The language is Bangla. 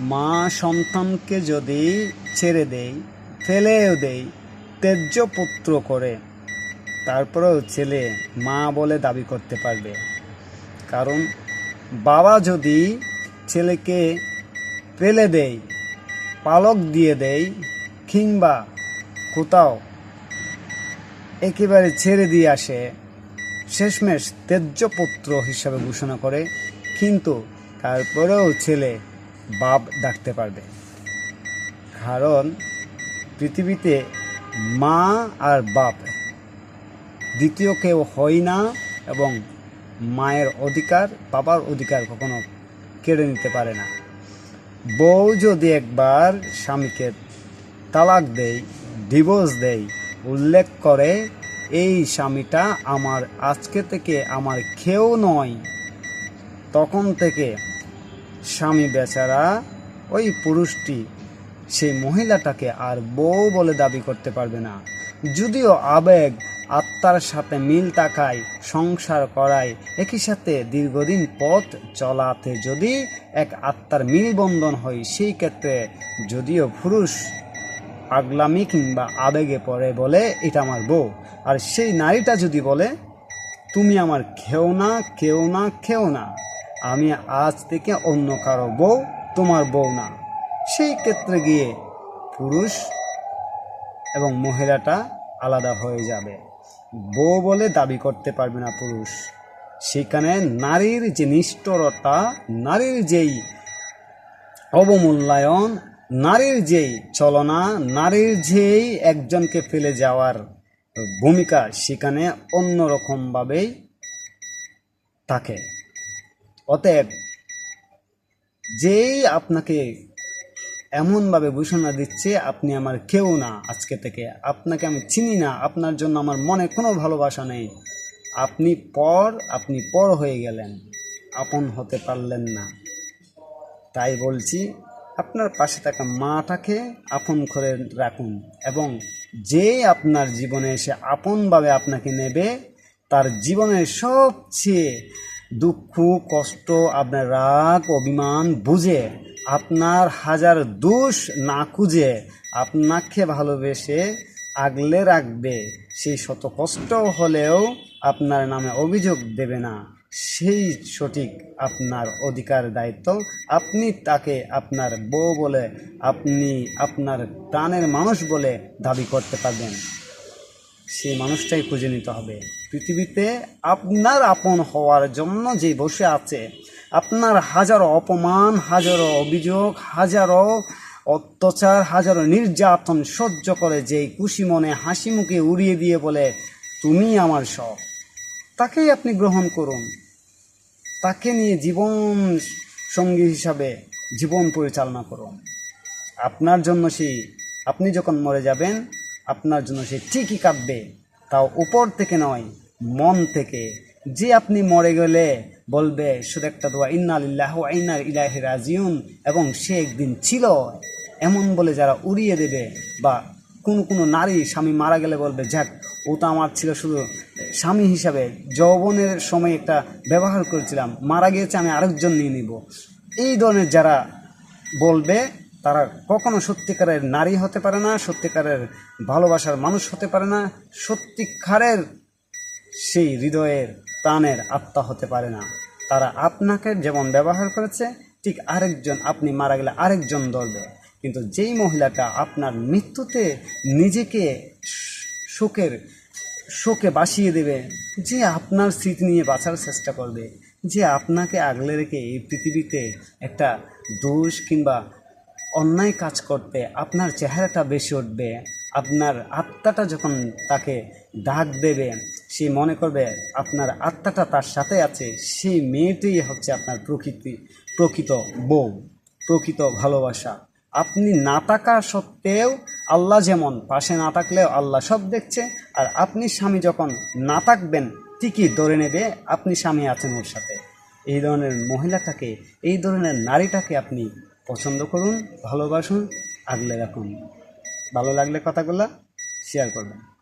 মা সন্তানকে যদি ছেড়ে দেয়, ফেলেও দেয়, তেজ্য পুত্র করে, তারপরেও ছেলে মা বলে দাবি করতে পারবে। কারণ বাবা যদি ছেলেকে ফেলে দেয়, পালক দিয়ে দেয়, কিংবা কোথাও একেবারে ছেড়ে দিয়ে আসে, শেষমেশ তেজ্য পুত্র হিসাবে ঘোষণা করে, কিন্তু তারপরেও ছেলে বাপ ডাকতে পারবে। কারণ পৃথিবীতে মা আর বাপ দ্বিতীয় কেউ হয় না এবং মায়ের অধিকার, বাবার অধিকার কখনো কেড়ে নিতে পারে না। বউ যদি একবার স্বামীকে তালাক দেয়, ডিভোর্স দেয়, উল্লেখ করে, এই স্বামীটা আমার আজকে থেকে আমার কেউ নয়, তখন থেকে স্বামী বেচারা, ওই পুরুষটি, সেই মহিলাটাকে আর বউ বলে দাবি করতে পারবে না। যদিও আবেগ, আত্মার সাথে মিল থাকায় সংসার করায়, একই সাথে দীর্ঘদিন পথ চলাতে যদি এক আত্মার মিলবন্ধন হয়, সেই ক্ষেত্রে যদিও পুরুষ আগলামি কিংবা আবেগে পড়ে বলে, এটা আমার বউ। আর সেই নারীটা যদি বলে, তুমি আমার খেও না কেউ না, খেও না। আমি আজ থেকে অন্য কারও বউ, তোমার বউ না। সেই ক্ষেত্রে গিয়ে পুরুষ এবং মহিলাটা আলাদা হয়ে যাবে। বউ বলে দাবি করতে পারবে না পুরুষ। সেখানে নারীর যে নিষ্ঠরতা, নারীর যেই অবমূল্যায়ন, নারীর যেই চলনা নারীর যেই একজনকে ফেলে যাওয়ার ভূমিকা সেখানে অন্যরকমভাবেই থাকে। অতএব যেই আপনাকে এমনভাবে ঘোষণা দিচ্ছে, আপনি আমার কেউ না আজকে থেকে। আপনাকে আমি চিনি না, আপনার জন্য আমার মনে কোনো ভালোবাসা নেই। আপনি পর আপনি পর হয়ে গেলেন, আপন হতে পারলেন না। তাই বলছি, আপনার পাশে থাকা মাটাকে আপন করে রাখুন এবং যে আপনার জীবনে এসে আপনভাবে আপনাকে নেবে, তার জীবনের সবচেয়ে দুঃখ, কষ্ট, আপনার রাগ, অভিমান বুঝে, আপনার হাজার দোষ না খুঁজে, আপনাকে ভালোবেসে আগলে রাখবে। সেই শত কষ্ট হলেও আপনার নামে অভিযোগ দেবে না। সেই সঠিক আপনার অধিকার দায়িত্ব, আপনি তাকে আপনার বউ বলে, আপনি আপনার প্রাণের মানুষ বলে দাবি করতে পারবেন। সেই মানুষটাই খুঁজে নিতে হবে। পৃথিবীতে আপনার আপন হওয়ার জন্য যে বসে আছে, আপনার হাজারো অপমান, হাজারো অভিযোগ, হাজারো অত্যাচার, হাজারো নির্যাতন সহ্য করে যে খুশি মনে হাসি মুখে উড়িয়ে দিয়ে বলে, তুমি আমার সব। তাকেই আপনি গ্রহণ করুন। তাকে নিয়ে জীবন সঙ্গী হিসাবে জীবন পরিচালনা করুন। আপনার জন্য সেই আপনি যখন মরে যাবেন, আপনার জন্য সে ঠিকই কাঁদবে। তাও উপর থেকে নয় মন থেকে, যে আপনি মরে গেলে বলবে শুধু একটা দোয়া ইন্নালিল্লাহ আইনার ইলাহি রাজিউন। এবং সে একদিন ছিল এমন বলে যারা উড়িয়ে দেবে বা কোন কোনো নারী স্বামী মারা গেলে বলবে, যাক, ও তো আমার ছিল শুধু স্বামী হিসাবে যৌবনের সময় একটা ব্যবহার করেছিলাম, মারা গিয়েছে, আমি আরেকজন নিয়ে নিব। এই ধরনের যারা বলবে, তারা কখনো সত্যিকারের নারী হতে পারে না, সত্যিকারের ভালোবাসার মানুষ হতে পারে না, সত্যিকারের সেই হৃদয়ের প্রাণের আত্মা হতে পারে না। তারা আপনাকে যেমন ব্যবহার করেছে, ঠিক আরেকজন আপনি মারা গেলে আরেকজন ধরবে। কিন্তু যেই মহিলাটা আপনার মৃত্যুতে নিজেকে শোকের, শোকে বাসিয়ে দেবে, যে আপনার স্মৃতি নিয়ে বাঁচার চেষ্টা করবে, যে আপনাকে আগলে রেখে এই পৃথিবীতে একটা দোষ কিংবা অন্যায় কাজ করতে আপনার চেহারাটা বেশি উঠবে, আপনার আত্মাটা যখন তাকে ডাক দেবে সে মনে করবে আপনার আত্মাটা তার সাথে আছে সেই মেয়েটাই হচ্ছে আপনার প্রকৃতি, প্রকৃত বউ, প্রকৃত ভালোবাসা। আপনি না থাকা সত্ত্বেও আল্লাহ যেমন, পাশে না থাকলেও আল্লাহ সব দেখছে, আর আপনি স্বামী যখন না থাকবেন, ঠিকই ধরে নেবে আপনি স্বামী আছেন ওর সাথে। এই ধরনের মহিলাটাকে, এই ধরনের নারীটাকে আপনি পছন্দ করুন, ভালোবাসুন, আগলে রাখুন। ভালো লাগলে কথাগুলো শেয়ার করবেন।